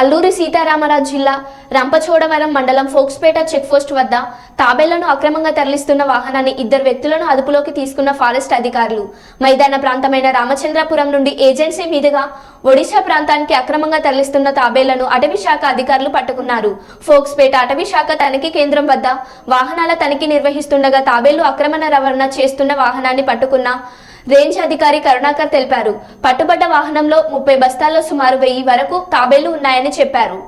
అల్లూరి సీతారామరాజు జిల్లా రంపచోడవరం మండలం ఫోక్స్పేట చెక్పోస్ట్ వద్ద తాబేళ్ళను అక్రమంగా తరలిస్తున్న వాహనాన్ని ఇద్దరు వ్యక్తులను అదుపులోకి తీసుకున్న ఫారెస్ట్ అధికారులు. మైదాన ప్రాంతమైన రామచంద్రపురం నుండి ఏజెన్సీ మీదుగా ఒడిశా ప్రాంతానికి అక్రమంగా తరలిస్తున్న తాబేళ్ళను అటవీ శాఖ అధికారులు పట్టుకున్నారు. ఫోక్స్పేట అటవీ శాఖ తనిఖీ కేంద్రం వద్ద వాహనాల తనిఖీ నిర్వహిస్తుండగా తాబేళ్ళు అక్రమణ రవాణా చేస్తున్న వాహనాన్ని పట్టుకున్న రేంజ్ అధికారి కరుణాకర్ తెలిపారు. పట్టుబడ్డ వాహనంలో ముప్పై బస్తాల్లో సుమారు వెయ్యి వరకు తాబేలు ఉన్నాయని చెప్పారు.